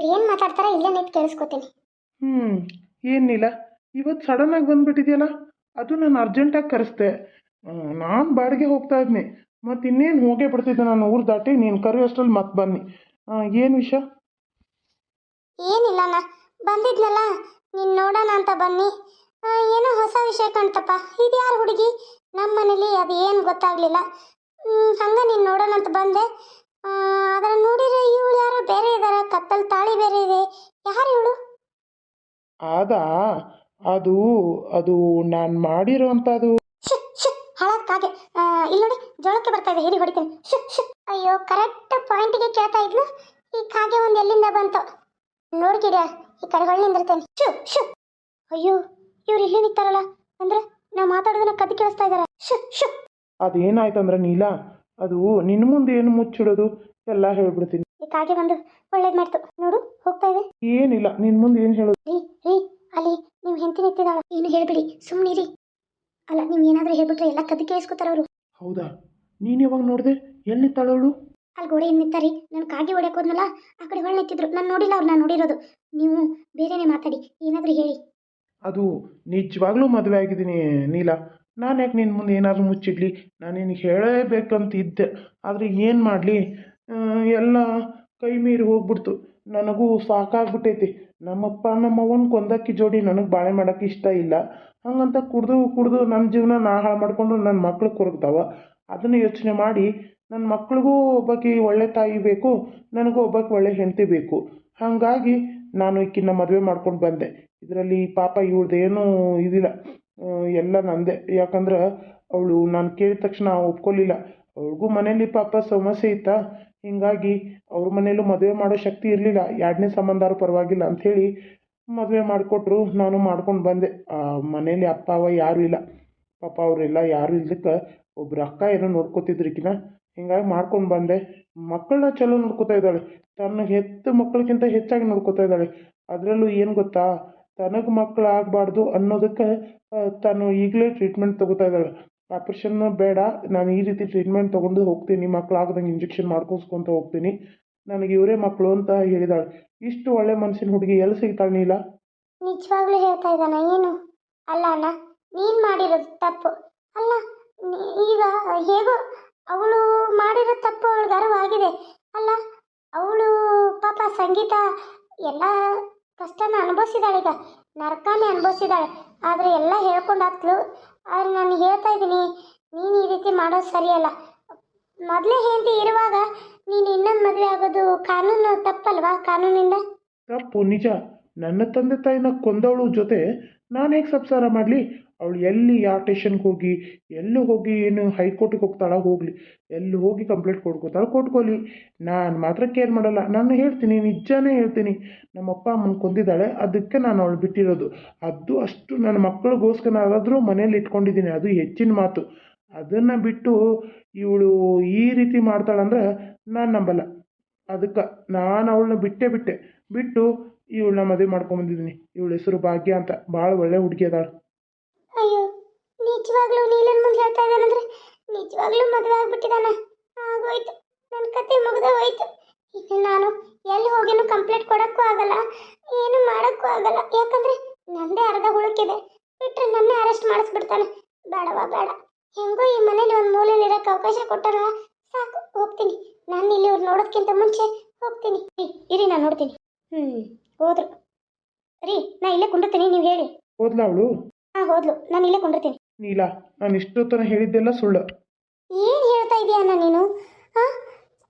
ಇವ್ರು ಏನು ಮಾತಾಡ್ತಾರ ಇಲ್ಲೇ ನಿಂತು ಕೇಳಿಸ್ಕೊತೀನಿ. ಹ್ಞೂ ಏನಿಲ್ಲ ಇವತ್ತು ಸಡನ್ನಾಗಿ ಬಂದ್ಬಿಟ್ಟಿದೆಯಲ್ಲ? ಅದು ನಾನು ಅರ್ಜೆಂಟಾಗಿ ಕರೆಸ್ದೆ. ನಾನು ಬಾಡಿಗೆ ಹೋಗ್ತಾ ಇದ್ನಿ. ಮತ್ತು ಇನ್ನೇನು ಹೋಗೇ ಬಿಡ್ತಿದ್ದೆ ನಾನು ಊರು ದಾಟಿ ನೀನು ಕರೆಯೋಷ್ಟರಲ್ಲಿ ಮತ್ತೆ ಬನ್ನಿ. ಏನು ವಿಷಯ? ಏನಿಲ್ಲಣ್ಣ ಬಂದಿದ್ನಲ್ಲ ನೀನು ನೋಡೋಣ ಅಂತ ಬನ್ನಿ. ಆ, ಏನೋ ಹೊಸ ವಿಷಯ ಕಾಣ್ತಪ್ಪ. ಇದು ಯಾರು ಹುಡುಗಿ? ನಮ್ಮ ಮನೇಲಿ ಅದು ಏನು ಗೊತ್ತಾಗ್ಲಿಲ್ಲ. ಹಂಗೆ ನೀನು ನೋಡೋಣ ಅಂತ ಬಂದೆ. ಅದರ ನೋಡಿದ್ರೆ ಇವಳು ಯಾರೋ ಬೇರೆ ಇದಾರ ಕತ್ತಲ್ ತಾಳಿ ಬೇರೆ ಇದೆ. ಯಾರು ಇವಳು? ಅದಾ ಅದು ಅದು ನಾನು ಮಾಡಿರೋ ಅಂಥದ್ದು ಶು ಶು ಹಾಳಾದ ಕಾಗೆ ಆ, ಇಲ್ಲಿ ನೋಡಿ ಜೋಳಕ್ಕೆ ಬರ್ತಾ ಇದೆ ಹೇಳಿ ಹೊಡಿತೀನಿ. ಶು ಶು ಅಯ್ಯೋ ಕರೆಕ್ಟ್ ಪಾಯಿಂಟಿಗೆ ಕೇಳ್ತಾ ಇದ್ಲು. ಈ ಕಾಗೆ ಒಂದು ಎಲ್ಲಿಂದ ಬಂತು? ನೋಡ್ಕಿಡ ಈ ಕಡೆ ಹೊಳ್ಳಿ ನಿಂದಿರ್ತೇನೆ. ಶು ಶು ಅಯ್ಯೋ ಇವ್ರು ಇಲ್ಲಿ ನಿಂತಾರಲ್ಲ. ಅಂದ್ರೆ ನಾ ಮಾತಾಡೋದನ್ನ ಕದ್ದು ಕೇಳಿಸ್ತಾ ಇದಾರ. ಶು ಶು ಅದೇನಾಯ್ತಂದ್ರೆ ನೀಲ ಅದು ನಿನ್ನ ಮುಂದೆ ಏನು ಮುಚ್ಚಿಡೋದು ಎಲ್ಲ ಹೇಳ್ಬಿಡ್ತೀನಿ. ಈ ಕಾಗೆ ಬಂದು ಒಳ್ಳೇದು ಮಾಡ್ತು. ನೋಡು ಹೋಗ್ತಾ ಇದೆ ಏನಿಲ್ಲ ನಿನ್ನ ಮುಂದೆ ಏನು ಹೇಳೋದು? ರೀ ರೀ ಅಲ್ಲಿ ನೀವು ಹೆಂಡತಿ ನಿಂತಿದ್ದಾಳ ಏನು ಹೇಳ್ಬಿಡಿ ಸುಮ್ಮನಿರಿ ಅಲ್ಲ ನೀವು ಏನಾದರೂ ಹೇಳ್ಬಿಟ್ರೆ ಎಲ್ಲ ಕದ್ದು ಕೇಳಿಸ್ಕೊತಾರ ಅವರು. ಹೌದಾ? ನೀನು ಯಾವಾಗ ನೋಡಿದೆ? ಎಲ್ಲಿ ತಳೋಳು ಅಲ್ಲಿ ಗೋಡೆ ನಿಂತಾರಿ ನಾನು ಕಾಗೆ ಹೊಡೆಯಕ್ಕೆ ಹೋದ್ನಲ್ಲ ಆ ಕಡೆ ಹೊಳ್ಳಿ ನಿಂತಿದ್ರು ನಾನು ನೋಡಿಲ್ಲ ಅವ್ರು ನಾನು ನೋಡಿರೋದು. ನೀವು ಬೇರೆನೇ ಮಾತಾಡಿ ಏನಾದರೂ ಹೇಳಿ. ಅದು ನಿಜವಾಗ್ಲೂ ಮದುವೆ ಆಗಿದ್ದೀನಿ ನೀಲ. ನಾನು ಯಾಕೆ ನಿನ್ನ ಮುಂದೆ ಏನಾದರೂ ಮುಚ್ಚಿಡ್ಲಿ. ನಾನು ನಿನಗೆ ಹೇಳಲೇಬೇಕಂತ ಇದ್ದೆ ಆದರೆ ಏನು ಮಾಡಲಿ? ಎಲ್ಲ ಕೈ ಮೀರಿ ಹೋಗ್ಬಿಡ್ತು. ನನಗೂ ಸಾಕಾಗ್ಬಿಟ್ಟೈತಿ. ನಮ್ಮಪ್ಪ, ನಮ್ಮವ್ವನ ಕೊಂದಕ್ಕಿ ಜೋಡಿ ನನಗೆ ಬಾಳೆ ಮಾಡೋಕ್ಕೆ ಇಷ್ಟ ಇಲ್ಲ. ಹಾಗಂತ ಕುಡಿದು ಕುಡಿದು ನನ್ನ ಜೀವನ ನಾ ಹಾಳು ಮಾಡಿಕೊಂಡು ನನ್ನ ಮಕ್ಳು ಕೊರಗ್ತಾವ ಅದನ್ನು ಯೋಚನೆ ಮಾಡಿ ನನ್ನ ಮಕ್ಳಿಗೂ ಒಬ್ಬಾಕಿ ಒಳ್ಳೆ ತಾಯಿ ಬೇಕು, ನನಗೂ ಒಬ್ಬಾಕೆ ಒಳ್ಳೆ ಹೆಂಡತಿ ಬೇಕು. ಹಾಗಾಗಿ ನಾನು ಇಕ್ಕಿನ ಮದುವೆ ಮಾಡ್ಕೊಂಡು ಬಂದೆ. ಇದರಲ್ಲಿ ಪಾಪ ಇವಳ್ದೇನೂ ಇದಿಲ್ಲ. ಎಲ್ಲ ನಂದೆ. ಯಾಕಂದ್ರೆ ಅವಳು ನಾನು ಕೇಳಿದ ತಕ್ಷಣ ಒಪ್ಕೊಳ್ಳಿಲ್ಲ ಅವ್ರಿಗೂ ಮನೇಲಿ ಪಾಪ ಸಮಸ್ಯೆ ಇತ್ತಾ. ಹೀಗಾಗಿ ಅವ್ರ ಮನೇಲೂ ಮದುವೆ ಮಾಡೋ ಶಕ್ತಿ ಇರಲಿಲ್ಲ. ಎರಡನೇ ಸಂಬಂಧಾರು ಪರವಾಗಿಲ್ಲ ಅಂಥೇಳಿ ಮದುವೆ ಮಾಡಿಕೊಟ್ರು. ನಾನು ಮಾಡ್ಕೊಂಡು ಬಂದೆ. ಮನೇಲಿ ಅಪ್ಪ, ಅವ ಯಾರೂ ಇಲ್ಲ. ಪಾಪ ಅವರೆಲ್ಲ ಯಾರು ಇಲ್ದಕ್ಕೆ ಒಬ್ರು ಅಕ್ಕ ಏನೋ ನೋಡ್ಕೋತಿದ್ರಿಕಿನ ಹಿಂಗಾಗಿ ಮಾಡ್ಕೊಂಡು ಬಂದೆ. ಮಕ್ಕಳನ್ನ ಚಲೋ ನೋಡ್ಕೊತಾ ಇದ್ದಾಳೆ. ತನ್ನ ಹೆತ್ತ ಮಕ್ಕಳಿಗಿಂತ ಹೆಚ್ಚಾಗಿ ನೋಡ್ಕೋತಾ ಇದ್ದಾಳೆ. ಅದರಲ್ಲೂ ಏನು ಗೊತ್ತಾ? ತನಗೆ ಮಕ್ಕಳು ಆಗಬಾರ್ದು ಅನ್ನೋದಕ್ಕೆ ತಾನು ಈಗಲೇ ಟ್ರೀಟ್ಮೆಂಟ್ ತಗೋತಾ ಇದ್ದಾಳೆ. ಆಪ್ರೇಷನ್ ಬೇಡ, ನಾನು ಈ ರೀತಿ ಟ್ರೀಟ್ಮೆಂಟ್ ತೊಗೊಂಡು ಹೋಗ್ತೀನಿ ಮಕ್ಕಳು ಆಗದಂಗೆ ಇಂಜೆಕ್ಷನ್ ಮಾಡ್ಕೊಸ್ಕೊತ ಹೋಗ್ತೀನಿ. ನನಗೆ ಇವರೇ ಮಕ್ಕಳು ಅಂತ ಹೇಳಿದಾಳೆ. ಇಷ್ಟು ಒಳ್ಳೆ ಮನಸ್ಸಿನ ಹುಡುಗಿ ಎಲ್ಲಿ ಸಿಗ್ತಾಳೆ ನೀಲ? ನಿಜವಾಗ್ಲೂ ಹೇಳ್ತಾ ಇದ್ದಾನ? ಏನು? ಅಲ್ಲ ಅಣ್ಣ, ನೀನು ಮಾಡಿರೋದು ತಪ್ಪು. ಅಲ್ಲ, ಈಗ ಹೇಗೋ, ಅವಳು ಮಾಡಿರೋ ತಪ್ಪು ಅವಳಿಗೆ ಅರಿವಾಗಿದೆ. ಅಲ್ಲ, ಅವಳು ಪಾಪ ಸಂಗೀತ, ಎಲ್ಲ ಕಷ್ಟನ ಅನುಭವಿಸಿದಾಳೆ ಈಗ, ನರಕಾನೇ ಅನುಭವಿಸಿದಾಳೆ. ಆದರೆ ಎಲ್ಲ ಹೇಳ್ಕೊಂಡು ಹತ್ಲು ಆದ್ರೆ ನಾನು ಹೇಳ್ತಾ ಇದ್ದೀನಿ, ನೀನು ಈ ರೀತಿ ಮಾಡೋದು ಸರಿಯಲ್ಲ. ಮೊದಲೇ ಹೆಂಡತಿ ಇರುವಾಗ, ನೀನು ಇನ್ನೊಂದು ಮದುವೆ ಆಗೋದು ಕಾನೂನು ತಪ್ಪಲ್ವಾ ಕಾನೂನಿಂದ? ತಪ್ಪು, ನಿಜ. ನನ್ನ ತಂದೆ ತಾಯಿನ ಕೊಂದವಳು ಜೊತೆ ನಾನು ಹೇಗೆ ಸಂಸಾರ ಮಾಡಲಿ? ಅವಳು ಎಲ್ಲಿ, ಯಾವ ಟೇಷನ್ಗೆ ಹೋಗಿ, ಎಲ್ಲಿ ಹೋಗಿ, ಏನು ಹೈಕೋರ್ಟಿಗೆ ಹೋಗ್ತಾಳ ಹೋಗಲಿ. ಎಲ್ಲಿ ಹೋಗಿ ಕಂಪ್ಲೇಂಟ್ ಕೊಡ್ಕೋತಾಳೆ ಕೊಟ್ಕೊಳ್ಳಿ ನಾನು ಮಾತ್ರ ಕೇರ್ ಮಾಡಲ್ಲ. ನಾನು ಹೇಳ್ತೀನಿ ನಿಜಾನೇ ಹೇಳ್ತೀನಿ. ನಮ್ಮ ಅಪ್ಪ ಅಮ್ಮನ ಕೊಂದಿದ್ದಾಳೆ. ಅದಕ್ಕೆ ನಾನು ಅವಳು ಬಿಟ್ಟಿರೋದು. ಅದು ಅಷ್ಟು ನನ್ನ ಮಕ್ಕಳಿಗೋಸ್ಕರ ಮನೇಲಿ ಇಟ್ಕೊಂಡಿದ್ದೀನಿ. ಅದು ಹೆಚ್ಚಿನ ಮಾತು. ಅದನ್ನು ಬಿಟ್ಟು ಇವಳು ಈ ರೀತಿ ಮಾಡ್ತಾಳಂದ್ರೆ ನಾನು ನಂಬಲ್ಲ. ಅದಕ್ಕೆ ನಾನು ಅವಳನ್ನ ಬಿಟ್ಟೇ ಬಿಟ್ಟೆ. ಬಿಟ್ಟು ಇವಳನ್ನ ಮದುವೆ ಮಾಡ್ಕೊಂಬಂದಿದ್ದೀನಿ ಇವಳ ಹೆಸರು ಭಾಗ್ಯ ಅಂತ. ಭಾಳ ಒಳ್ಳೆ ಹುಡುಗಿ ಅದಾಳ. ಅಯ್ಯೋ, ನಿಜವಾಗ್ಲೂ ನೀಲನ್ ಮುಂದೆ ಹೇಳ್ತಾ ಇದ್ದಾನಂದ್ರೆ ನಿಜವಾಗ್ಲೂ ಮದುವೆ ಆಗ್ಬಿಟ್ಟಿದಾನ ಆಗೋಯ್ತು. ನನ್ನ ಕತೆ ಮುಗ್ದ ಹೋಯ್ತು ಈಗ ನಾನು ಎಲ್ಲಿ ಹೋಗಿನೂ ಕಂಪ್ಲೇಂಟ್ ಕೊಡಕ್ಕೂ ಆಗಲ್ಲ. ಏನು ಮಾಡಕ್ಕೂ ಆಗಲ್ಲ. ಯಾಕಂದ್ರೆ ನಂದೇ ಅರ್ಧ ಹುಳುಕಿದೆ ಬಿಟ್ರೆ ನನ್ನೇ ಅರೆಸ್ಟ್ ಮಾಡಿಸ್ಬಿಡ್ತಾನೆ. ಬೇಡವಾ, ಬೇಡ. ಹೆಂಗೋ ಈ ಮನೇಲಿ ಒಂದು ಮೂಲೆಯಲ್ಲಿ ಇರಕ್ಕೆ ಅವಕಾಶ ಕೊಟ್ಟಾರ ಸಾಕು, ಹೋಗ್ತೀನಿ. ನಾನು ಇಲ್ಲಿ ಅವ್ರು ನೋಡೋದಕ್ಕಿಂತ ಮುಂಚೆ ಹೋಗ್ತೀನಿ. ಇರಿ, ನಾನು ನೋಡ್ತೀನಿ. ಹ್ಞೂ ಹೋದ್ರು. ರೀ ನಾ ಇಲ್ಲೇ ಕುಂಡಿರ್ತೀನಿ ನೀವು ಹೇಳಿ. ಹೋದ್ಲಾ ಅವಳು? ಹಾ ಹೋದ್ಲು. ನಾನು ಇಲ್ಲೇ ಕುಂಡಿರ್ತೀನಿ ನೀಲ ನಾನು ಇಷ್ಟೊತ್ತನ ಹೇಳಿದ್ದೆಲ್ಲ ಸುಳ್ಳು. ಏನು ಹೇಳ್ತಾ ಇದೀಯಣ್ಣ ನೀನು?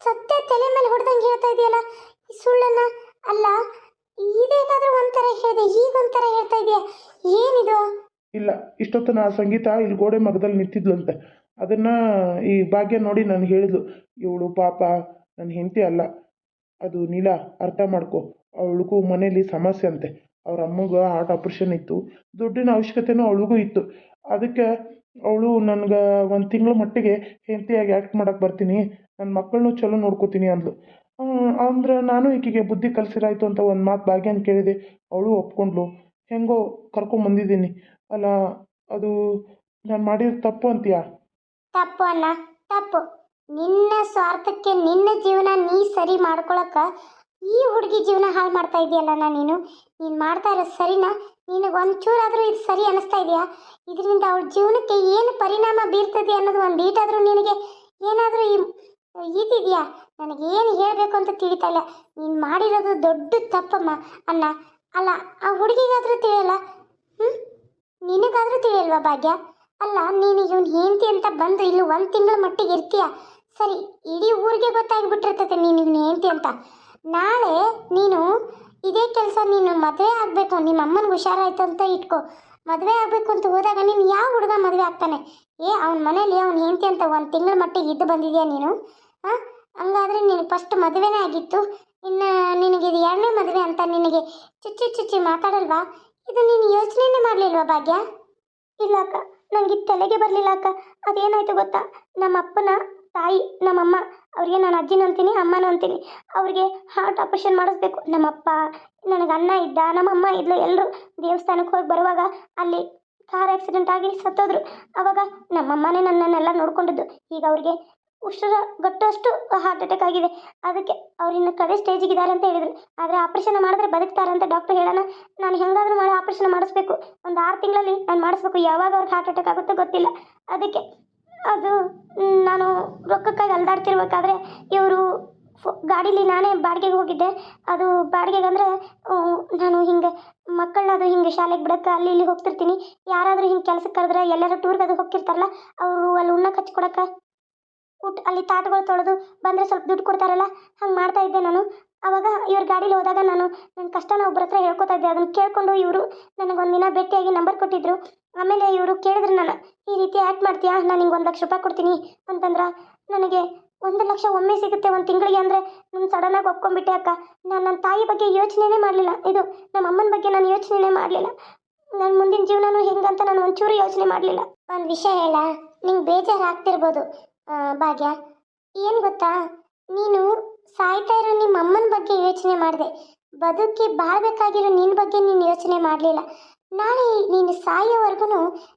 ಸತ್ಯ ತಲೆ ಮೇಲೆ ಹೊಡೆದಂಗೆ ಹೇಳ್ತಾ ಇದೆಯಲ್ಲ? ಈ ಸುಳ್ಳನ್ನ? ಅಲ್ಲ ಇದೇನಾದ್ರೂ ಒಂಥರ ಹೇಳಿದೆ ಈಗ ಒಂಥರ ಹೇಳ್ತಾ ಇದೆಯಾ? ಏನಿದು? ಇಲ್ಲ ಇಷ್ಟೊತ್ತನ ಆ ಸಂಗೀತ ಇಲ್ಲಿ ಗೋಡೆ ಮಗದಲ್ಲಿ ನಿಂತಿದ್ಲಂತೆ. ಅದನ್ನ ಈ ಭಾಗ್ಯ ನೋಡಿ ನಾನು ಹೇಳಿದ್ಲು. ಇವಳು ಪಾಪ ನನ್ನ ಹೆಂಡತಿ ಅಲ್ಲ. ಅದು ನೀಲ ಅರ್ಥ ಮಾಡ್ಕೊ. ಅವಳಿಗೂ ಮನೇಲಿ ಸಮಸ್ಯೆ ಅಂತೆ. ಅವ್ರ ಅಮ್ಮಗೆ ಹಾರ್ಟ್ ಆಪ್ರೇಷನ್ ಇತ್ತು. ದುಡ್ಡಿನ ಅವಶ್ಯಕತೆನೂ ಅವಳಿಗೂ ಇತ್ತು. ಅದಕ್ಕೆ ಅವಳು ನನಗೆ ಒಂದು ತಿಂಗಳ ಮಟ್ಟಿಗೆ ಹೆಂಡತಿಯಾಗಿ ಆ್ಯಕ್ಟ್ ಮಾಡಕ್ಕೆ ಬರ್ತೀನಿ. ನನ್ನ ಮಕ್ಕಳನ್ನೂ ಚಲೋ ನೋಡ್ಕೋತೀನಿ ಅಂದ್ಲು. ಅಂದ್ರೆ ನಾನು ಈಕೆಗೆ ಬುದ್ಧಿ ಕಲಿಸಿರಾಯ್ತು ಅಂತ ಒಂದು ಮಾತು ಭಾಗ್ಯನ ಕೇಳಿದೆ. ಅವಳು ಒಪ್ಕೊಂಡ್ಲು. ಹೆಂಗೋ ಕರ್ಕೊಂಬಂದಿದ್ದೀನಿ ಅಲ್ಲ, ಅದು ನಾನು ಮಾಡಿರೋ ತಪ್ಪು ಅಂತೀಯಾ? ತಪ್ಪು ಅಲ್ಲ, ತಪ್ಪು. ನಿನ್ನ ಸ್ವಾರ್ಥಕ್ಕೆ ನಿನ್ನ ಜೀವನ ನೀ ಸರಿ ಮಾಡ್ಕೊಳಕ ಈ ಹುಡುಗಿ ಜೀವನ ಹಾಳು ಮಾಡ್ತಾ ಇದೆಯಲ್ಲ ನಾ ನೀನು? ನೀನು ಮಾಡ್ತಾ ಇರೋ ಸರಿನಾ? ನಿನಗೆ ಒಂಚೂರಾದರೂ ಇದು ಸರಿ ಅನ್ನಿಸ್ತಾ ಇದೆಯಾ? ಇದರಿಂದ ಅವಳ ಜೀವನಕ್ಕೆ ಏನು ಪರಿಣಾಮ ಬೀರ್ತದೆ ಅನ್ನೋದು ಒಂದು ಬೀಟಾದರೂ ನಿನಗೆ ಏನಾದರೂ ಈ ಇದಿದೆಯಾ ನನಗೆ ಏನು ಹೇಳಬೇಕು ಅಂತ ತಿಳಿತಾ ಇಲ್ಲ. ನೀನು ಮಾಡಿರೋದು ದೊಡ್ಡ ತಪ್ಪಮ್ಮ ಅಣ್ಣ. ಅಲ್ಲ, ಆ ಹುಡುಗಿಗಾದರೂ ತಿಳಿಯಲ್ಲ? ಹ್ಞೂ ನಿನಗಾದರೂ ತಿಳಿಯಲ್ವಾ ಭಾಗ್ಯ? ಅಲ್ಲ, ನೀನು ಇವನು ಹೆಂಡತಿ ಅಂತ ಬಂದು ಇಲ್ಲಿ ಒಂದು ತಿಂಗಳ ಮಟ್ಟಿಗೆ ಇರ್ತೀಯ? ಸರಿ, ಇಡೀ ಊರಿಗೆ ಗೊತ್ತಾಗಿಬಿಟ್ಟಿರ್ತದೆ ನೀನು ಇವನು ಹೆಂಡತಿ ಅಂತ. ನಾಳೆ ನೀನು ಇದೇ ಕೆಲಸ ನೀನು ಮದುವೆ ಆಗಬೇಕು. ನಿಮ್ಮ ಅಮ್ಮನಿಗೆ ಹುಷಾರಾಯ್ತು ಅಂತ ಇಟ್ಕೋ. ಮದುವೆ ಆಗಬೇಕು ಅಂತ ಹೋದಾಗ ನೀನು ಯಾವ ಹುಡುಗ ಮದುವೆ ಆಗ್ತಾನೆ? ಏ, ಅವನ ಮನೇಲಿ ಅವ್ನ ಹೆಂಡತಿ ಅಂತ ಒಂದು ತಿಂಗಳ ಮಟ್ಟಿಗೆ ಇದ್ದು ಬಂದಿದ್ಯಾ ನೀನು? ಹಾಂ? ಹಂಗಾದ್ರೆ ನೀನು ಫಸ್ಟ್ ಮದುವೆನೇ ಆಗಿತ್ತು. ಇನ್ನು ನಿನಗೆ ಇದು ಎರಡನೇ ಮದುವೆ ಅಂತ ನಿನಗೆ ಚುಚ್ಚಿ ಚುಚ್ಚಿ ಮಾತಾಡಲ್ವಾ? ಇದು ನೀನು ಯೋಚನೆನೇ ಮಾಡಲಿಲ್ವಾ ಭಾಗ್ಯ? ಇಲ್ಲ ಅಕ್ಕ ನನಗೆ ತಲೆಗೆ ಬರಲಿಲ್ಲ ಅಕ್ಕ. ಅದೇನಾಯ್ತು ಗೊತ್ತಾ? ನಮ್ಮ ಅಪ್ಪನ ತಾಯಿ, ನಮ್ಮಮ್ಮ, ಅವ್ರಿಗೆ ನಾನು ಅಜ್ಜಿನ ಅಂತೀನಿ, ಅಮ್ಮನೂ ಅಂತೀನಿ. ಅವ್ರಿಗೆ ಹಾರ್ಟ್ ಆಪರೇಷನ್ ಮಾಡಿಸ್ಬೇಕು. ನಮ್ಮಪ್ಪ, ನನಗೆ ಅಣ್ಣ ಇದ್ದ, ನಮ್ಮಮ್ಮ ಇದ್ಲು ಎಲ್ಲರೂ ದೇವಸ್ಥಾನಕ್ಕೆ ಹೋಗಿ ಬರುವಾಗ ಅಲ್ಲಿ ಕಾರ್ ಆಕ್ಸಿಡೆಂಟ್ ಆಗಿ ಸತ್ತೋದ್ರು. ಅವಾಗ ನಮ್ಮಮ್ಮನೇ ನನ್ನನ್ನೆಲ್ಲ ನೋಡ್ಕೊಂಡಿದ್ದು. ಈಗ ಅವ್ರಿಗೆ ಉಸಿರ ಗಟ್ಟಷ್ಟು ಹಾರ್ಟ್ ಅಟ್ಯಾಕ್ ಆಗಿದೆ. ಅದಕ್ಕೆ ಅವ್ರಿನ್ನು ಕಡೆ ಸ್ಟೇಜಿಗೆ ಇದ್ದಾರೆ ಅಂತ ಹೇಳಿದ್ರು. ಆದರೆ ಆಪರೇಷನ್ ಮಾಡಿದ್ರೆ ಬದುಕ್ತಾರೆ ಅಂತ ಡಾಕ್ಟರ್ ಹೇಳೋಣ. ನಾನು ಹೆಂಗಾದರೂ ಮಾಡಿ ಆಪರೇಷನ್ ಮಾಡಿಸ್ಬೇಕು. ಒಂದು ಆರು ತಿಂಗಳಲ್ಲಿ ನಾನು ಮಾಡಿಸ್ಬೇಕು. ಯಾವಾಗ ಅವ್ರಿಗೆ ಹಾರ್ಟ್ ಅಟ್ಯಾಕ್ ಆಗುತ್ತೋ ಗೊತ್ತಿಲ್ಲ. ಅದಕ್ಕೆ ಅದು, ನಾನು ರೊಕ್ಕಕ್ಕಾಗಿ ಅಲ್ದಾಡ್ತಿರ್ಬೇಕಾದ್ರೆ ಇವರು ಗಾಡೀಲಿ ನಾನೇ ಬಾಡಿಗೆಗೆ ಹೋಗಿದ್ದೆ. ಅದು ಬಾಡಿಗೆಗೆ ಅಂದರೆ ನಾನು ಹಿಂಗೆ ಮಕ್ಕಳನ್ನ ಅದು ಹಿಂಗೆ ಶಾಲೆಗೆ ಬಿಡಕ್ಕೆ, ಅಲ್ಲಿ ಇಲ್ಲಿ ಹೋಗ್ತಿರ್ತೀನಿ. ಯಾರಾದರೂ ಹಿಂಗೆ ಕೆಲಸಕ್ಕೆ ಕರೆದ್ರೆ ಎಲ್ಲರೂ ಟೂರ್ಗೆ ಅದು ಹೋಗ್ತಿರ್ತಾರಲ್ಲ, ಅವರು ಅಲ್ಲಿ ಉಣ್ಣಕ್ಕೆ ಹಚ್ಕೊಡಕ್ಕೆ ಊಟ, ಅಲ್ಲಿ ತಾಟ್ಗಳು ತೊಳೆದು ಬಂದರೆ ಸ್ವಲ್ಪ ದುಡ್ಡು ಕೊಡ್ತಾರಲ್ಲ, ಹಂಗೆ ಮಾಡ್ತಾ ಇದ್ದೆ ನಾನು. ಅವಾಗ ಇವ್ರ ಗಾಡೀಲಿ ಹೋದಾಗ ನಾನು ನನ್ನ ಕಷ್ಟನ ಒಬ್ಬರ ಹತ್ರ ಹೇಳ್ಕೊತಾ ಇದ್ದೆ. ಅದನ್ನು ಕೇಳಿಕೊಂಡು ಇವರು ನನಗೊಂದಿನ ಭೇಟಿಯಾಗಿ ನಂಬರ್ ಕೊಟ್ಟಿದ್ರು. ಆಮೇಲೆ ಇವರು ಕೇಳಿದ್ರು ನಾನು ಈ ರೀತಿ ಆ್ಯಕ್ಟ್ ಮಾಡ್ತೀಯಾ? ನಾನು ನಿಂಗೆ ಒಂದು ಲಕ್ಷ ರೂಪಾಯಿ ಕೊಡ್ತೀನಿ ಅಂತಂದ್ರೆ ನನಗೆ ಒಂದು ಲಕ್ಷ ಒಮ್ಮೆ ಸಿಗುತ್ತೆ ಒಂದು ತಿಂಗಳಿಗೆ ಅಂದರೆ ನಾನು ಸಡನ್ನಾಗಿ ಒಪ್ಕೊಂಡ್ಬಿಟ್ಟೆ ಅಕ್ಕ. ನಾನು ನನ್ನ ತಾಯಿ ಬಗ್ಗೆ ಯೋಚನೆನೇ ಮಾಡಲಿಲ್ಲ. ಇದು ನಮ್ಮ ಅಮ್ಮನ ಬಗ್ಗೆ ನಾನು ಯೋಚನೆನೇ ಮಾಡಲಿಲ್ಲ. ನನ್ನ ಮುಂದಿನ ಜೀವನನೂ ಹೆಂಗಂತ ನಾನು ಒಂಚೂರು ಯೋಚನೆ ಮಾಡಲಿಲ್ಲ. ಒಂದು ವಿಷಯ ಹೇಳ. ನಿಂಗೆ ಬೇಜಾರು ಆಗ್ತಿರ್ಬೋದು ಭಾಗ್ಯ. ಏನು ಗೊತ್ತಾ? ನೀನು ಸಾಯ್ತಾ ಇರೋ ನಿಮ್ಮ ಅಮ್ಮನ ಬಗ್ಗೆ ಯೋಚನೆ ಮಾಡಿದೆ. ಬದುಕಿ ಬಾಳ್ಬೇಕಾಗಿರೋ ನಿನ್ನ ಬಗ್ಗೆ ನೀನು ಯೋಚನೆ ಮಾಡಲಿಲ್ಲ. ನಾಳೆ ನೀನು ಸಾಯೋವರೆಗೂ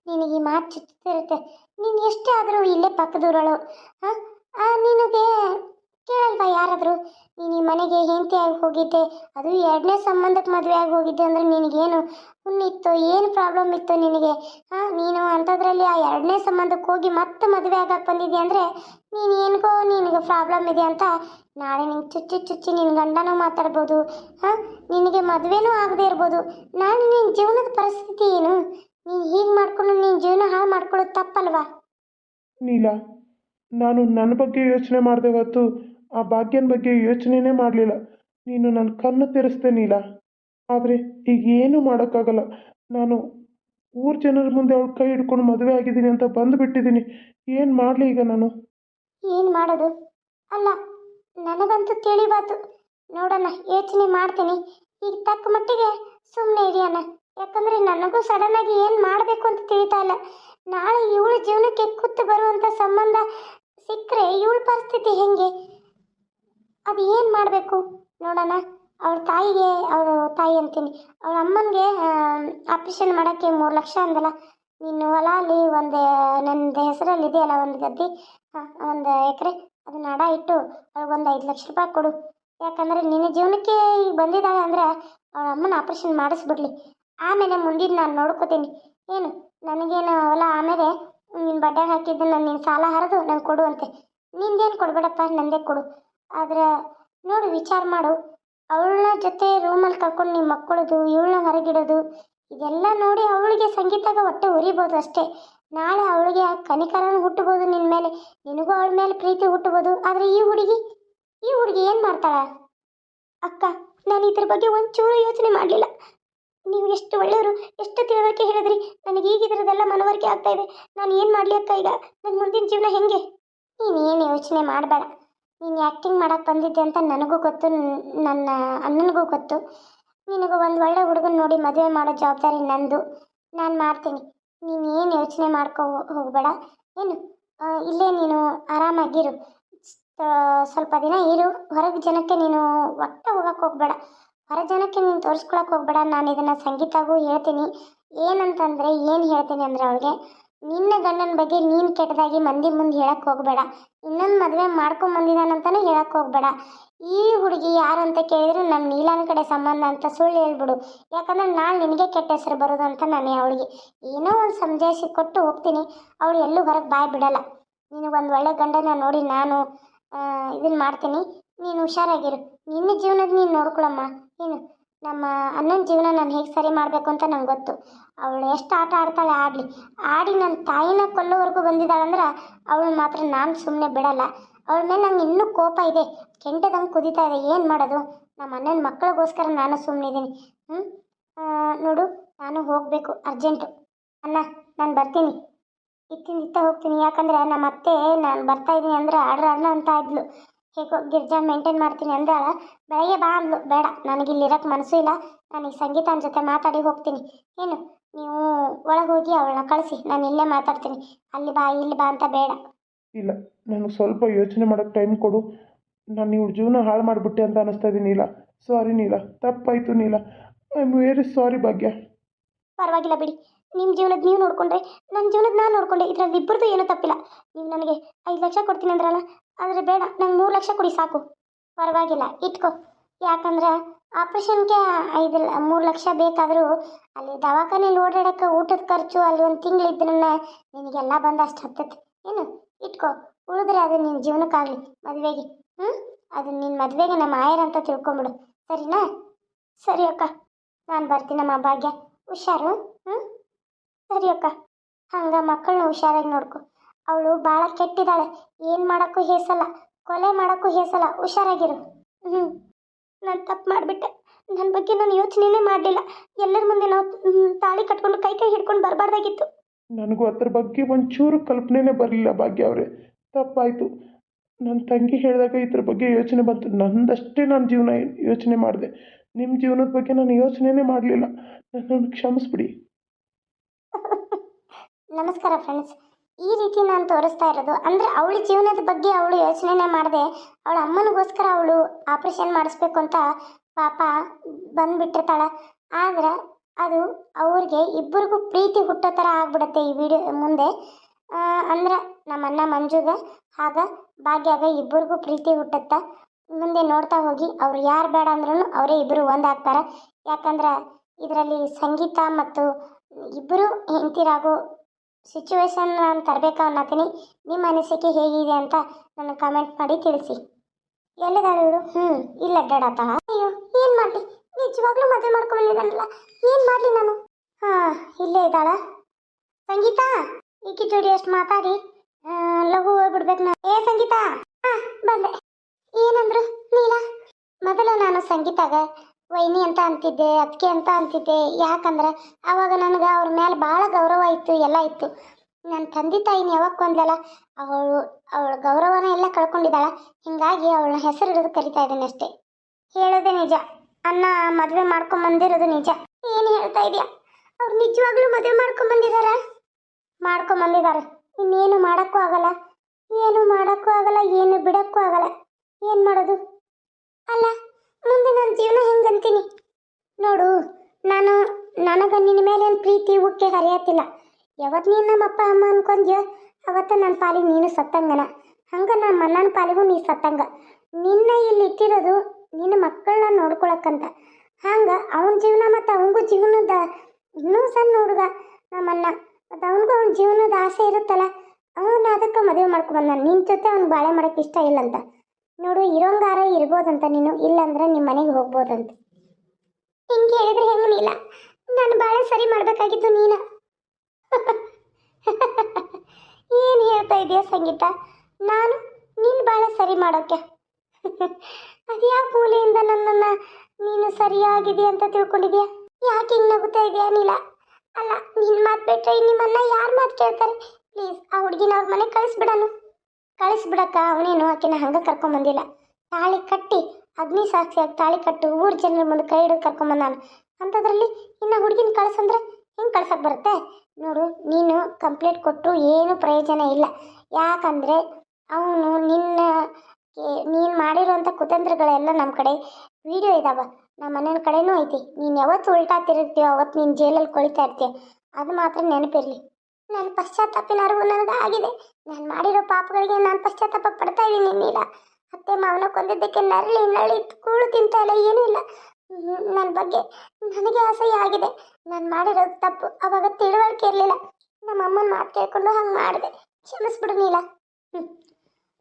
ನಿನಗೆ ಮಾತು ಚುಚ್ಚುತ್ತಿರುತ್ತೆ. ನೀನು ಎಷ್ಟೇ ಆದರೂ ಇಲ್ಲೇ ಪಕ್ಕದೂರಳು ಹಾಂ? ನಿನಗೆ ಕೇಳಲ್ವಾ ಯಾರಾದರೂ? ನೀನು ಈ ಮನೆಗೆ ಹೆಂಡತಿಯಾಗಿ ಹೋಗಿದ್ದೆ. ಅದು ಎರಡನೇ ಸಂಬಂಧಕ್ಕೆ ಮದುವೆ ಆಗಿ ಹೋಗಿದ್ದೆ ಅಂದರೆ ನಿನಗೇನು ಹುಣ್ಣಿತ್ತು, ಏನು ಪ್ರಾಬ್ಲಮ್ ಇತ್ತು ನಿನಗೆ? ಹಾಂ, ನೀನು ಅಂಥದ್ರಲ್ಲಿ ಆ ಎರಡನೇ ಸಂಬಂಧಕ್ಕೆ ಹೋಗಿ ಮತ್ತೆ ಮದುವೆ ಆಗಕ್ಕೆ ಬಂದಿದ್ದೆ ಅಂದರೆ ನೀನು ಏನಿಗೋ ನಿನಗೆ ಪ್ರಾಬ್ಲಮ್ ಇದೆ ಅಂತ ನಾಳೆ ನಿಂಗೆ ಚುಚ್ಚಿ ಚುಚ್ಚಿ ನಿನ್ನ ಗಂಡನೂ ಮಾತಾಡ್ಬೋದು. ಹಾಂ, ನಿನಗೆ ಮದುವೆನೂ ಆಗದೆ ಇರ್ಬೋದು. ನಾನು ನಿನ್ನ ಜೀವನದ ಪರಿಸ್ಥಿತಿ ಏನು? ನೀನು ಹೀಗೆ ಮಾಡ್ಕೊಂಡು ನಿನ್ನ ಜೀವನ ಹಾಳು ಮಾಡ್ಕೊಳ್ಳೋದು ತಪ್ಪಲ್ವಾ? ನೀಲ, ನಾನು ನನ್ನ ಬಗ್ಗೆ ಯೋಚನೆ ಮಾಡಿದೆ ಹೊತ್ತು ಆ ಭಾಗ್ಯನ ಬಗ್ಗೆ ಯೋಚನೆನೇ ಮಾಡಲಿಲ್ಲ. ನೀನು ನನ್ನ ಕಣ್ಣು ತೆರೆಸ್ದೆ ನೀಲ. ಆದರೆ ಈಗ ಏನೂ ಮಾಡೋಕ್ಕಾಗಲ್ಲ. ನಾನು ಊರ ಜನರ ಮುಂದೆ ಅವಳು ಕೈ ಹಿಡ್ಕೊಂಡು ಮದುವೆ ಆಗಿದ್ದೀನಿ ಅಂತ ಬಂದುಬಿಟ್ಟಿದ್ದೀನಿ. ಏನು ಮಾಡಲಿ ಈಗ ನಾನು? ಏನು ಮಾಡೋದು? ಅಲ್ಲ, ನನಗಂತೂ ತಿಳಿಬಾತು ನೋಡೋಣ ಯೋಚನೆ ಮಾಡ್ತೀನಿ. ಈಗ ತಕ್ಕ ಮಟ್ಟಿಗೆ ಸುಮ್ಮನೆ ಇರಿಯೋಣ ಯಾಕಂದರೆ ನನಗೂ ಆಗಿ ಏನು ಮಾಡಬೇಕು ಅಂತ ತಿಳಿತಾ ಇಲ್ಲ. ನಾಳೆ ಇವಳ ಜೀವನಕ್ಕೆ ಕುತ್ತು ಬರುವಂಥ ಸಂಬಂಧ ಸಿಕ್ಕರೆ ಇವಳ ಪರಿಸ್ಥಿತಿ ಹೆಂಗೆ? ಅದು ಏನು ಮಾಡಬೇಕು? ನೋಡೋಣ. ಅವ್ರ ತಾಯಿಗೆ, ಅವ್ರ ತಾಯಿ ಅಂತೀನಿ. ಅವ್ರ ಅಮ್ಮನಿಗೆ ಆಪ್ರೇಷನ್ ಮಾಡೋಕ್ಕೆ ಮೂರು ಲಕ್ಷ ಅಂದಲ್ಲ. ನೀನು ಹೊಲ ಅಲ್ಲಿ ಒಂದು ನನ್ನದು ಹೆಸರಲ್ಲಿ ಇದೆಯಲ್ಲ, ಒಂದು ಗದ್ದೆ? ಹಾಂ, ಒಂದು ಎಕರೆ. ಅದನ್ನ ಅಡ ಇಟ್ಟು ಅವ್ಳಿಗೊಂದು ಐದು ಲಕ್ಷ ರೂಪಾಯಿ ಕೊಡು. ಯಾಕಂದರೆ ನಿನ್ನ ಜೀವನಕ್ಕೆ ಈಗ ಬಂದಿದ್ದಾಳೆ ಅಂದರೆ ಅವ್ರ ಅಮ್ಮನ ಆಪ್ರೇಷನ್ ಮಾಡಿಸ್ಬಿಡ್ಲಿ. ಆಮೇಲೆ ಮುಂದಿನ ನಾನು ನೋಡ್ಕೋತೀನಿ. ಏನು? ನನಗೇನು ಹೊಲ ಆಮೇಲೆ ನಿನ್ನ ಬಡ್ಡೆ ಹಾಕಿದ್ದನ್ನು ನಿನ್ನ ಸಾಲ ಹರಿದು ನಂಗೆ ಕೊಡು ಅಂತೆ. ನಿಂದೇನು ಕೊಡಬೇಡಪ್ಪ, ನಂದೇ ಕೊಡು. ಆದರೆ ನೋಡು, ವಿಚಾರ ಮಾಡು. ಅವಳ ಜೊತೆ ರೂಮಲ್ಲಿ ಕರ್ಕೊಂಡು ನಿಮ್ಮ ಮಕ್ಕಳದು, ಇವಳನ್ನ ಹೊರಗಿಡೋದು, ಇದೆಲ್ಲ ನೋಡಿ ಅವಳಿಗೆ ಸಂಗೀತಾಗ ಹೊಟ್ಟೆ ಉರಿಬೋದು ಅಷ್ಟೇ. ನಾಳೆ ಅವಳಿಗೆ ಕನಿಕರನು ಹುಟ್ಟಬಹುದು ನಿನ್ನ ಮೇಲೆ. ನಿನಗೂ ಅವಳ ಮೇಲೆ ಪ್ರೀತಿ ಹುಟ್ಟಬಹುದು ಆದರೆ ಈ ಹುಡುಗಿ ಈ ಹುಡುಗಿ ಏನು ಮಾಡ್ತಾಳ? ಅಕ್ಕ, ನಾನು ಇದ್ರ ಬಗ್ಗೆ ಒಂಚೂರು ಯೋಚನೆ ಮಾಡಲಿಲ್ಲ. ನೀವು ಎಷ್ಟು ಒಳ್ಳೆಯವರು, ಎಷ್ಟು ತಿಳುವಳಿಕೆ ಹೇಳಿದ್ರಿ. ನನಗೆ ಈಗ ಇದರದೆಲ್ಲ ಮನವರಿಕೆ ಆಗ್ತಾ ಇದೆ. ನಾನು ಏನು ಮಾಡಲಿ ಅಕ್ಕ ಈಗ? ನನ್ನ ಮುಂದಿನ ಜೀವನ ಹೆಂಗೆ? ನೀನು ಏನು ಯೋಚನೆ ಮಾಡಬೇಡ. ನೀನು ಆ್ಯಕ್ಟಿಂಗ್ ಮಾಡಕ್ಕೆ ಬಂದಿದ್ದೆ ಅಂತ ನನಗೂ ಗೊತ್ತು, ನನ್ನ ಅಣ್ಣನಿಗೂ ಗೊತ್ತು. ನಿನಗೂ ಒಂದು ಒಳ್ಳೆ ಹುಡುಗನ ನೋಡಿ ಮದುವೆ ಮಾಡೋ ಜವಾಬ್ದಾರಿ ನಂದು. ನಾನು ಮಾಡ್ತೀನಿ. ನೀನು ಏನು ಯೋಚನೆ ಮಾಡ್ಕೋ ಹೋಗಬೇಡ. ಏನು? ಇಲ್ಲೇ ನೀನು ಆರಾಮಾಗಿರು. ಸ್ವಲ್ಪ ದಿನ ಇರು. ಹೊರಗೆ ಜನಕ್ಕೆ ನೀನು ಒಟ್ಟ ಹೋಗಕ್ಕೆ ಹೋಗಬೇಡ. ಹೊರ ಜನಕ್ಕೆ ನೀನು ತೋರಿಸ್ಕೊಳಕ್ಕೆ ಹೋಗಬೇಡ. ನಾನು ಇದನ್ನು ಸಂಗೀತಾಗೂ ಹೇಳ್ತೀನಿ. ಏನಂತಂದರೆ ಏನು ಹೇಳ್ತೀನಿ ಅಂದರೆ ಅವಳಿಗೆ ನಿನ್ನ ಗಂಡನ ಬಗ್ಗೆ ನೀನು ಕೆಟ್ಟದಾಗಿ ಮಂದಿ ಮುಂದೆ ಹೇಳಕ್ಕೆ ಹೋಗಬೇಡ. ಇನ್ನೊಂದು ಮದುವೆ ಮಾಡ್ಕೊಂಡ್ ಬಂದಿದ್ದಾನಂತಾನೆ ಹೇಳಕ್ಕೆ ಹೋಗಬೇಡ. ಈ ಹುಡುಗಿ ಯಾರು ಅಂತ ಕೇಳಿದ್ರೆ ನಮ್ಮ ನೀಲನ ಕಡೆ ಸಂಬಂಧ ಅಂತ ಸುಳ್ಳು ಹೇಳ್ಬಿಡು. ಯಾಕಂದ್ರೆ ನಾನು ನಿನಗೆ ಕೆಟ್ಟ ಹೆಸರು ಬರೋದು ಅಂತ ನಾನು ಅವಳಿಗೆ. ಏನೋ ಒಂದು ಸಮಜಾಯಿಸಿ ಕೊಟ್ಟು ಹೋಗ್ತೀನಿ. ಅವಳು ಎಲ್ಲೂ ಹೊರಗೆ ಬಾಯ್ ಬಿಡಲ್ಲ. ನಿನಗೊಂದು ಒಳ್ಳೆ ಗಂಡನ ನೋಡಿ ನಾನು ಇದನ್ನು ಮಾಡ್ತೀನಿ. ನೀನು ಹುಷಾರಾಗಿರು. ನಿನ್ನ ಜೀವನದ ನೀನು ನೋಡ್ಕೊಳಮ್ಮ. ಏನು? ನಮ್ಮ ಅಣ್ಣನ ಜೀವನ ನಾನು ಹೇಗೆ ಸರಿ ಮಾಡಬೇಕು ಅಂತ ನಂಗೆ ಗೊತ್ತು. ಅವಳು ಎಷ್ಟು ಆಟ ಆಡ್ತಾಳೆ ಆಡಲಿ ಆಡಿ ನನ್ನ ತಾಯಿನ ಕೊಲ್ಲೋವರೆಗೂ ಬಂದಿದ್ದಾಳಂದ್ರೆ ಅವಳು ಮಾತ್ರ ನಾನು ಸುಮ್ಮನೆ ಬಿಡಲ್ಲ. ಅವಳ ಮೇಲೆ ನಂಗೆ ಇನ್ನೂ ಕೋಪ ಇದೆ. ಕೆಂಟದಂಗೆ ಕುದೀತಾ ಇದೆ. ಏನು ಮಾಡೋದು? ನಮ್ಮ ಅಣ್ಣನ ಮಕ್ಕಳಿಗೋಸ್ಕರ ನಾನು ಸುಮ್ಮನಿದ್ದೀನಿ ಹ್ಞೂ ನೋಡು, ನಾನು ಹೋಗಬೇಕು. ಅರ್ಜೆಂಟು. ಅಣ್ಣ, ನಾನು ಬರ್ತೀನಿ. ಇತ್ತಿನ ಇತ್ತ ಹೋಗ್ತೀನಿ. ಯಾಕಂದರೆ ನಮ್ಮ ಅತ್ತೆ ನಾನು ಬರ್ತಾ ಇದ್ದೀನಿ ಅಂದ್ರೆ ಆಡ್ರ ಅಣ್ಣ ಅಂತ ಇದ್ಲು. ಹೇಗೋ ಗಿರ್ಜಾ ಮೇಂಟೈನ್ ಮಾಡ್ತೀನಿ ಅಂದಾಳ. ಬೆಳಗ್ಗೆ ಬಾ ಅಂದ್ಲು. ಬೇಡ ನನಗೆ ಇಲ್ಲಿ ಇರೋಕ್ಕೆ ಮನಸ್ಸು ಇಲ್ಲ. ನಾನು ಈ ಸಂಗೀತನ ಜೊತೆ ಮಾತಾಡಿ ಹೋಗ್ತೀನಿ. ಏನು ನೀವು ಒಳಗೆ ಹೋಗಿ ಅವಳನ್ನ ಕಳಿಸಿ. ನಾನು ಇಲ್ಲೇ ಮಾತಾಡ್ತೀನಿ. ಅಲ್ಲಿ ಬಾ ಇಲ್ಲಿ ಬಾ ಅಂತ ಬೇಡ. ಇಲ್ಲ ನನಗೆ ಸ್ವಲ್ಪ ಯೋಚನೆ ಮಾಡೋಕ್ಕೆ ಟೈಮ್ ಕೊಡು. ನಾನು ಇವ್ರ ಜೀವನ ಹಾಳು ಮಾಡಿಬಿಟ್ಟೆ ಅಂತ ಅನಿಸ್ತಾ ಇದ್ದೀನಿ ನೀಲ. ಸಾರಿ ನೀಲ. ತಪ್ಪಾಯಿತು Neela. I am very sorry Bhagya. ಪರವಾಗಿಲ್ಲ ಬಿಡಿ. ನಿಮ್ಮ ಜೀವನದ ನೀವು ನೋಡಿಕೊಂಡ್ರೆ ನನ್ನ ಜೀವನದ ನಾನು ನೋಡಿಕೊಂಡೆ. ಇದರಲ್ಲಿ ಇಬ್ಬರದು ಏನೂ ತಪ್ಪಿಲ್ಲ. ನೀವು ನನಗೆ ಐದು ಲಕ್ಷ ಕೊಡ್ತೀನಿ ಅಂದ್ರಲ್ಲ ಆದರೆ ಬೇಡ, ನಂಗೆ ಮೂರು ಲಕ್ಷ ಕೊಡಿ ಸಾಕು. ಪರವಾಗಿಲ್ಲ, ಇಟ್ಕೋ. ಯಾಕಂದ್ರೆ ಆಪ್ರೇಷನ್ಗೆ ಐದು ಮೂರು ಲಕ್ಷ ಬೇಕಾದರೂ ಅಲ್ಲಿ ದವಾಖಾನೆಯಲ್ಲಿ ಓಡಾಡೋಕ್ಕೆ ಊಟದ ಖರ್ಚು ಅಲ್ಲಿ ಒಂದು ತಿಂಗಳಿದ್ರೆ ನಿನಗೆಲ್ಲ ಬಂದು ಅಷ್ಟು ಹತ್ತತ್ತೆ. ಏನು? ಇಟ್ಕೋ. ಉಳಿದ್ರೆ ಅದು ನಿನ್ನ ಜೀವನಕ್ಕಾಗಲಿ. ಮದುವೆಗೆ. ಹ್ಞೂ ಅದು ನಿನ್ನ ಮದುವೆಗೆ ನಮ್ಮ ಆಯರ್ ಅಂತ ತಿಳ್ಕೊಂಬಿಡು. ಸರಿನಾ? ಸರಿ ಅಕ್ಕ. ನಾನು ಬರ್ತೀನಮ್ಮ ಭಾಗ್ಯ. ಹುಷಾರು? ಹ್ಞೂ ಸರಿ ಅಕ್ಕ. ಹಂಗ ಮಕ್ಕಳನ್ನ ಹುಷಾರಾಗಿ ನೋಡ್ಕೊ. ಅವಳು ಭಾಳ ಕೆಟ್ಟಿದ್ದಾಳೆ. ಏನು ಮಾಡೋಕ್ಕೂ ಹೇಸಲ್ಲ. ಕೊಲೆ ಮಾಡೋಕ್ಕೂ ಹೇಸಲ್ಲ. ಹುಷಾರಾಗಿರು. ಹ್ಞೂ ನಾನು ತಪ್ಪು ಮಾಡಿಬಿಟ್ಟೆ. ನನ್ನ ಬಗ್ಗೆ ನಾನು ಯೋಚನೆನೇ ಮಾಡಲಿಲ್ಲ. ಎಲ್ಲರ ಮುಂದೆ ನಾವು ತಾಳಿ ಕಟ್ಕೊಂಡು ಕೈ ಕೈ ಹಿಡ್ಕೊಂಡು ಬರಬಾರ್ದಾಗಿತ್ತು. ನನಗೂ ಅದ್ರ ಬಗ್ಗೆ ಒಂಚೂರು ಕಲ್ಪನೆನೇ ಬರಲಿಲ್ಲ ಭಾಗ್ಯ ಅವರೇ. ತಪ್ಪಾಯಿತು. ನನ್ನ ತಂಗಿ ಹೇಳಿದಾಗ ಇದ್ರ ಬಗ್ಗೆ ಯೋಚನೆ ಬಂತು. ನಂದಷ್ಟೇ ನನ್ನ ಜೀವನ ಯೋಚನೆ ಮಾಡಿದೆ. ನಿಮ್ಮ ಜೀವನದ ಬಗ್ಗೆ ನಾನು ಯೋಚನೆನೇ ಮಾಡಲಿಲ್ಲ. ನನ್ನನ್ನು ಕ್ಷಮಿಸ್ಬಿಡಿ. ನಮಸ್ಕಾರ ಫ್ರೆಂಡ್ಸ್ ಈ ರೀತಿ ನಾನು ತೋರಿಸ್ತಾ ಇರೋದು. ಅಂದರೆ ಅವಳ ಜೀವನದ ಬಗ್ಗೆ ಅವಳು ಯೋಚನೆನೇ ಮಾಡಿದೆ. ಅವಳ ಅಮ್ಮನಿಗೋಸ್ಕರ ಅವಳು ಆಪ್ರೇಷನ್ ಮಾಡಿಸ್ಬೇಕು ಅಂತ ಪಾಪ ಬಂದುಬಿಟ್ಟಿರ್ತಾಳೆ. ಆದ್ರೆ ಅದು ಅವ್ರಿಗೆ ಇಬ್ಬರಿಗೂ ಪ್ರೀತಿ ಹುಟ್ಟೋ ಥರ ಆಗ್ಬಿಡುತ್ತೆ ಈ ವಿಡಿಯೋ ಮುಂದೆ. ಅಂದ್ರೆ ನಮ್ಮ ಅಣ್ಣ ಮಂಜುಗೆ ಆಗ ಭಾಗ್ಯಾಗ ಇಬ್ಬರಿಗೂ ಪ್ರೀತಿ ಹುಟ್ಟುತ್ತೆ. ಮುಂದೆ ನೋಡ್ತಾ ಹೋಗಿ ಅವ್ರು ಯಾರು ಬೇಡ ಅಂದ್ರೂ ಅವರೇ ಇಬ್ಬರು ಒಂದಾಗ್ತಾರೆ ಯಾಕಂದ್ರೆ ಇದರಲ್ಲಿ ಸಂಗೀತ ಮತ್ತು ಇಬ್ಬರು ಹೆಂಡ್ತಿರಾಗೋ ಸಿಚುವೇಶನ್ ನಾನು ತರಬೇಕು ಅನ್ನತ್ತೀನಿ. ನಿಮ್ಮ ಅನಿಸಿಕೆ ಹೇಗಿದೆ ಅಂತ ನನಗೆ ಕಮೆಂಟ್ ಮಾಡಿ ತಿಳಿಸಿ. ಎಲ್ಲಿದ್ದಾಳು ಹ್ಞೂ ಇಲ್ಲ ಅಡ್ಡಾಡತ್ತಾಳ. ಅಯ್ಯೋ, ಏನು ಮಾಡಲಿ? ನಿಜವಾಗ್ಲೂ ಮದುವೆ ಮಾಡ್ಕೊಂಡಿದ್ದಾನಲ್ಲ ಏನು ಮಾಡಲಿ ನಾನು? ಹಾಂ, ಇಲ್ಲೇ ಇದ್ದಾಳ. ಸಂಗೀತಾ, ಈಕಿ ಜೋಡಿ ಅಷ್ಟು ಮಾತಾಡಿ. ಲಘು ಹೋಗ್ಬಿಡ್ಬೇಕು ನಾನು ಏ, ಸಂಗೀತಾ. ಹಾಂ, ಬಂದೆ. ಏನಂದ್ರು? ನೀಲ. ಮೊದಲು ನಾನು ಸಂಗೀತಾಗ ವೈನಿ ಅಂತ ಅಂತಿದ್ದೆ ಅದಕ್ಕೆ ಅಂತ ಅಂತಿದ್ದೆ. ಯಾಕಂದ್ರೆ ಅವಾಗ ನನಗೆ ಅವ್ರ ಮೇಲೆ ಭಾಳ ಗೌರವ ಇತ್ತು, ಎಲ್ಲ ಇತ್ತು. ನನ್ನ ತಂದೆ ತಾಯಿನ ಯಾವಾಗ ಕೊಂದಲ್ಲ ಅವಳು, ಅವಳ ಗೌರವನ ಎಲ್ಲ ಕಳ್ಕೊಂಡಿದ್ದಾಳ. ಹಿಂಗಾಗಿ ಅವಳ ಹೆಸರು ಹಿಡಿದು ಕರಿತಾ ಇದ್ದೀನಿ ಅಷ್ಟೇ. ಹೇಳೋದೆ ನಿಜ. ಅನ್ನ ಮದುವೆ ಮಾಡ್ಕೊಂಬಂದಿರೋದು ನಿಜ. ಏನು ಹೇಳ್ತಾ ಇದೆಯಾ? ಅವ್ರು ನಿಜವಾಗ್ಲೂ ಮದುವೆ ಮಾಡ್ಕೊಂಬಂದಿದಾರ ಮಾಡ್ಕೊಂಬಂದಿದ್ದಾರೆ ಇನ್ನೇನು ಮಾಡೋಕ್ಕೂ ಆಗಲ್ಲ. ಏನು ಮಾಡೋಕ್ಕೂ ಆಗಲ್ಲ, ಏನು ಬಿಡೋಕ್ಕೂ ಆಗಲ್ಲ. ಏನು ಮಾಡೋದು? ಅಲ್ಲ ಮುಂದೆ ನನ್ನ ಜೀವನ ಹೆಂಗಂತೀನಿ? ನೋಡು, ನಾನು, ನನಗೆ ನಿನ್ನ ಮೇಲೇನು ಪ್ರೀತಿ, ಉಕ್ಕೆ ಹರಿಯತ್ತಿಲ್ಲ ಯಾವತ್ತು ನೀನು ನಮ್ಮ ಅಪ್ಪ, ಅಮ್ಮ ಅನ್ಕೊಂಡ್ಯೋ, ಅವತ್ತು ನನ್ನ ಪಾಲಿಗೆ ನೀನು ಸತ್ತಂಗನ. ಹಂಗೆ ನಮ್ಮ ಅಣ್ಣನ ಪಾಲಿಗೂ ನೀ ಸತ್ತಂಗ. ನಿನ್ನ ಇಲ್ಲಿ ಇಟ್ಟಿರೋದು ನಿನ್ನ ಮಕ್ಕಳನ್ನ ನೋಡ್ಕೊಳಕ್ಕಂತ. ಹಂಗೆ ಅವನ ಜೀವನ ಮತ್ತು ಅವನಿಗೂ ಜೀವನದ ಇನ್ನೂ ಸಣ್ಣ ಹುಡುಗ ನಮ್ಮಣ್ಣ ಮತ್ತು ಅವನಿಗೂ ಅವ್ನ ಜೀವನದ ಆಸೆ ಇರುತ್ತಲ್ಲ ಅವನು ಅದಕ್ಕೆ ಮದುವೆ ಮಾಡ್ಕೊಂಬಂದ ನಿನ್ನ ಜೊತೆ ಅವ್ನು ಬಾಳೆ ಮಾಡೋಕ್ಕೆ ಇಷ್ಟ ಇಲ್ಲಂತ ನೋಡು, ಇರೋಂಗಾರ ಇರ್ಬೋದಂತ ನೀನು. ಇಲ್ಲಾಂದ್ರೆ ನಿಮ್ಮ ಮನೆಗೆ ಹೋಗ್ಬೋದಂತ. ಹಿಂಗೆ ಹೇಳಿದ್ರೆ ಹೆಂಗನಿಲ್ಲ ನಾನು ಭಾಳ ಸರಿ ಮಾಡಬೇಕಾಗಿತ್ತು ನೀನ. ಏನು ಹೇಳ್ತಾ ಇದೆಯಾ ಸಂಗೀತ? ನಾನು ನಿನ್ನ ಭಾಳ ಸರಿ ಮಾಡೋಕ್ಕೆ ಅದ್ಯಾವ ಮೂಲೆಯಿಂದ ನನ್ನನ್ನು ನೀನು ಸರಿಯಾಗಿದೆ ಅಂತ ತಿಳ್ಕೊಂಡಿದ್ಯಾ? ಯಾಕೆ ಹಿಂಗೆ ನಗುತ್ತಾ ಇದೆಯಾ ನೀಲ? ಅಲ್ಲ ನಿನ್ನ ಮಾತು ಬಿಟ್ಟರೆ ನಿಮ್ಮನ್ನ ಯಾರು ಮಾತು ಕೇಳ್ತಾರೆ? ಪ್ಲೀಸ್, ಆ ಹುಡುಗಿನ ಅವ್ರ ಮನೆಗೆ ಕಳಿಸ್ಬಿಡನು ಕಳಿಸ್ಬಿಡಕ್ಕ, ಅವನೇನು ಆಕಿನ ಹಂಗೆ ಕರ್ಕೊಂಬಂದಿಲ್ಲ ತಾಳಿ ಕಟ್ಟಿ, ಅಗ್ನಿ ಸಾಕ್ಷಿಯಾಗಿ ತಾಳಿ ಕಟ್ಟು ಊರ್ ಜನರ ಮುಂದೆ ಕೈ ಹಿಡಿದು ಕರ್ಕೊಂಬಂದಾನ ಅಂಥದ್ರಲ್ಲಿ ಇನ್ನು ಹುಡುಗಿನ ಕಳಿಸಂದ್ರೆ ಹಿಂಗೆ ಕಳ್ಸಕ್ಕೆ ಬರುತ್ತೆ? ನೋಡು, ನೀನು ಕಂಪ್ಲೇಂಟ್ ಕೊಟ್ಟರು ಏನು ಪ್ರಯೋಜನ ಇಲ್ಲ. ಯಾಕಂದರೆ ಅವನು ನಿನ್ನ ನೀನು ಮಾಡಿರೋಂಥ ಕುತಂತ್ರಗಳೆಲ್ಲ ನಮ್ಮ ಕಡೆ ವಿಡಿಯೋ ಇದಾವ. ನಮ್ಮ ಮನೆಯ ಕಡೆನೂ ಐತಿ. ನೀನು ಯಾವತ್ತು ಉಲ್ಟಾ ತಿರುಗ್ತೀಯೋ, ಅವತ್ತು ನೀನು ಜೈಲಲ್ಲಿ ಕೊಳಿತಾ ಇರ್ತೀಯ, ಅದು ಮಾತ್ರ ನೆನಪಿರಲಿ. ನನ್ನ ಪಶ್ಚಾತ್ತಾಪಿನ ಅರಿವು ನನಗೆ ಆಗಿದೆ ನಾನು ಮಾಡಿರೋ ಪಾಪಗಳಿಗೆ ನಾನು ಪಶ್ಚಾತ್ತಾಪ ಪಡ್ತಾ ಇದ್ದೀನಿ ನೀಲ. ಅತ್ತೆ ಮಾವನ ಕೊಂದಿದ್ದಕ್ಕೆ ನರಳಿ ನರಳಿ ಕೂಳು ತಿಂತ ಇಲ್ಲ, ಏನೂ ಇಲ್ಲ. ನನ್ನ ಬಗ್ಗೆ ನನಗೆ ಅಸಹ್ಯ ಆಗಿದೆ. ನಾನು ಮಾಡಿರೋದು ತಪ್ಪು ಅವಾಗ ತಿಳುವಳಿಕೆ ಇರಲಿಲ್ಲ. ನಮ್ಮ ಅಮ್ಮನ ಮಾತು ಕೇಳ್ಕೊಂಡು ಹಂಗೆ ಮಾಡಿದೆ. ಕ್ಷಮಿಸ್ಬಿಡು ನೀಲ. ಹ್ಞೂ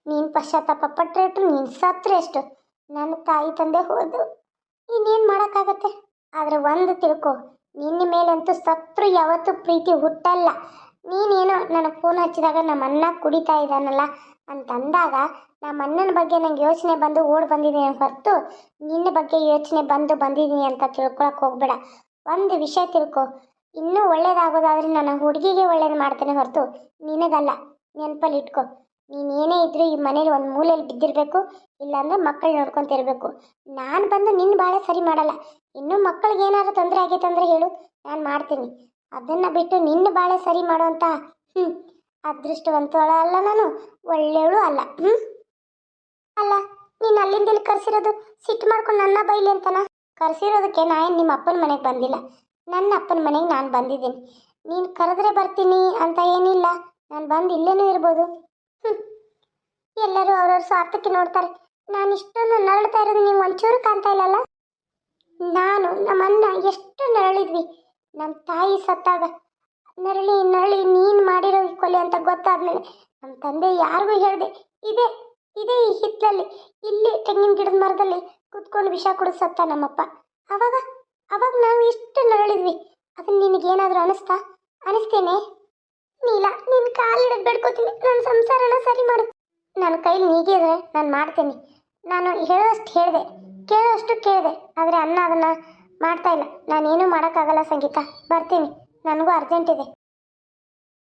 ನೀನು ಪಶ್ಚಾತ್ತಾಪ ಪಟ್ಟರೆ ನೀನು ಸತ್ತರೆ ಎಷ್ಟು ನನ್ನ ತಾಯಿ ತಂದೆ ಹೋದು ಇನ್ನೇನು ಮಾಡೋಕ್ಕಾಗತ್ತೆ? ಆದರೆ ಒಂದು ತಿಳ್ಕೊ, ನಿನ್ನ ಮೇಲಂತೂ ಸತ್ರು ಯಾವತ್ತೂ ಪ್ರೀತಿ ಹುಟ್ಟಲ್ಲ. ನೀನೇನೋ ನನಗೆ ಫೋನ್ ಹಚ್ಚಿದಾಗ ನಮ್ಮ ಅಣ್ಣ ಕುಡಿತಾ ಇದ್ದಾನಲ್ಲ ಅಂತಂದಾಗ ನಮ್ಮ ಅಣ್ಣನ ಬಗ್ಗೆ ನಂಗೆ ಯೋಚನೆ ಬಂದು ಓಡ್ ಬಂದಿದ್ದೀನಿ ಹೊರತು ನಿನ್ನ ಬಗ್ಗೆ ಯೋಚನೆ ಬಂದು ಬಂದಿದ್ದೀನಿ ಅಂತ ತಿಳ್ಕೊಳಕ್ಕೆ ಹೋಗ್ಬೇಡ. ಒಂದು ವಿಷಯ ತಿಳ್ಕೊ. ಇನ್ನೂ ಒಳ್ಳೇದಾಗೋದಾದ್ರೆ ನನ್ನ ಹುಡುಗಿಗೆ ಒಳ್ಳೇದು ಮಾಡ್ತೇನೆ ಹೊರತು ನಿನಗಲ್ಲ. ನೆನಪಲ್ಲಿ ಇಟ್ಕೊ ನೀನೇನೇ ಇದ್ರೂ ಈ ಮನೇಲಿ ಒಂದು ಮೂಲೆಯಲ್ಲಿ ಬಿದ್ದಿರಬೇಕು, ಇಲ್ಲಾಂದ್ರೆ ಮಕ್ಕಳು ನೋಡ್ಕೊಂತಿರ್ಬೇಕು. ನಾನು ಬಂದು ನಿನ್ನ ಬಾಳೆ ಸರಿ ಮಾಡಲ್ಲ. ಇನ್ನೂ ಮಕ್ಕಳಿಗೆ ಏನಾದ್ರು ತೊಂದರೆ ಆಗೈತೆ ಅಂದರೆ ಹೇಳು. ನಾನು ಮಾಡ್ತೀನಿ. ಅದನ್ನು ಬಿಟ್ಟು ನಿನ್ನ ಬಾಳೆ ಸರಿ ಮಾಡೋಂಥ ಹ್ಞೂ ಅದೃಷ್ಟವಂತವಳ ಅಲ್ಲ ನಾನು, ಒಳ್ಳೆಯವಳು ಅಲ್ಲ ಹ್ಞೂ ಅಲ್ಲ, ನೀನು ಅಲ್ಲಿಂದ ಇಲ್ಲಿ ಕರ್ಸಿರೋದು? ಸಿಟ್ಟು ಮಾಡ್ಕೊಂಡು ನನ್ನ ಬೈಲಿ ಅಂತನ? ಕರ್ಸಿರೋದಕ್ಕೆ ನಾನು ನಿಮ್ಮ ಅಪ್ಪನ ಮನೆಗೆ ಬಂದಿಲ್ಲ. ನನ್ನ ಅಪ್ಪನ ಮನೆಗೆ ನಾನು ಬಂದಿದ್ದೀನಿ. ನೀನು ಕರೆದ್ರೆ ಬರ್ತೀನಿ ಅಂತ ಏನಿಲ್ಲ. ನಾನು ಬಂದು ಇಲ್ಲೇನೂ ಇರ್ಬೋದು. ಹ್ಞೂ ಎಲ್ಲರೂ ಅವ್ರವ್ರ ಸ್ವಾರ್ಥಕ್ಕೆ ನೋಡ್ತಾರೆ. ನಾನು ಇಷ್ಟೊಂದು ನರಳ್ತಾ ಇರೋದು ನೀವು ಒಂಚೂರು ಕಾಣ್ತಾ ಇಲ್ಲಲ್ಲ? ನಾನು ನಮ್ಮ ಅಣ್ಣ ಎಷ್ಟು ನರಳಿದ್ವಿ. ನಮ್ಮ ತಾಯಿ ಸತ್ತಾಗ ನರಳಿ ನರಳಿ ನೀನು ಮಾಡಿರೋ ಕೊಲೆ ಅಂತ ಗೊತ್ತಾದ್ಮೇಲೆ ನಮ್ಮ ತಂದೆ ಯಾರಿಗೂ ಹೇಳಿದೆ, ಇದೇ ಇದೇ ಈ ಹಿತ್ತಲಲ್ಲಿ ಇಲ್ಲಿ ತೆಂಗಿನ ಗಿಡದ ಮರದಲ್ಲಿ ಕುತ್ಕೊಂಡು ವಿಷ ಕುಡಿದು ಸತ್ತ ನಮ್ಮಪ್ಪ. ಅವಾಗ ಅವಾಗ ನಾವು ಇಷ್ಟು ನರಳಿದ್ವಿ. ಅದನ್ನ ನಿನಗೇನಾದರೂ ಅನಿಸ್ತಾ? ಅನಿಸ್ತೇನೆ? ನೀಲ ನಿನ್ನ ಕಾಲಿಡೋದು ಬೇಡ್ಕೋತೀನಿ. ನನ್ನ ಸಂಸಾರನ ಸರಿ ಮಾಡು. ನನ್ನ ಕೈಲಿ ನೀಗಿದ್ರೆ ನಾನು ಮಾಡ್ತೀನಿ. ನಾನು ಹೇಳೋಷ್ಟು ಹೇಳಿದೆ ಕೇಳೋಷ್ಟು ಕೇಳಿದೆ. ಆದರೆ ಅನ್ನ ಅದನ್ನು ಮಾಡ್ತಾ ಇಲ್ಲ. ನಾನೇನು ಮಾಡೋಕ್ಕಾಗಲ್ಲ ಸಂಗೀತ. ಬರ್ತೀನಿ. ನನಗೂ ಅರ್ಜೆಂಟ್ ಇದೆ.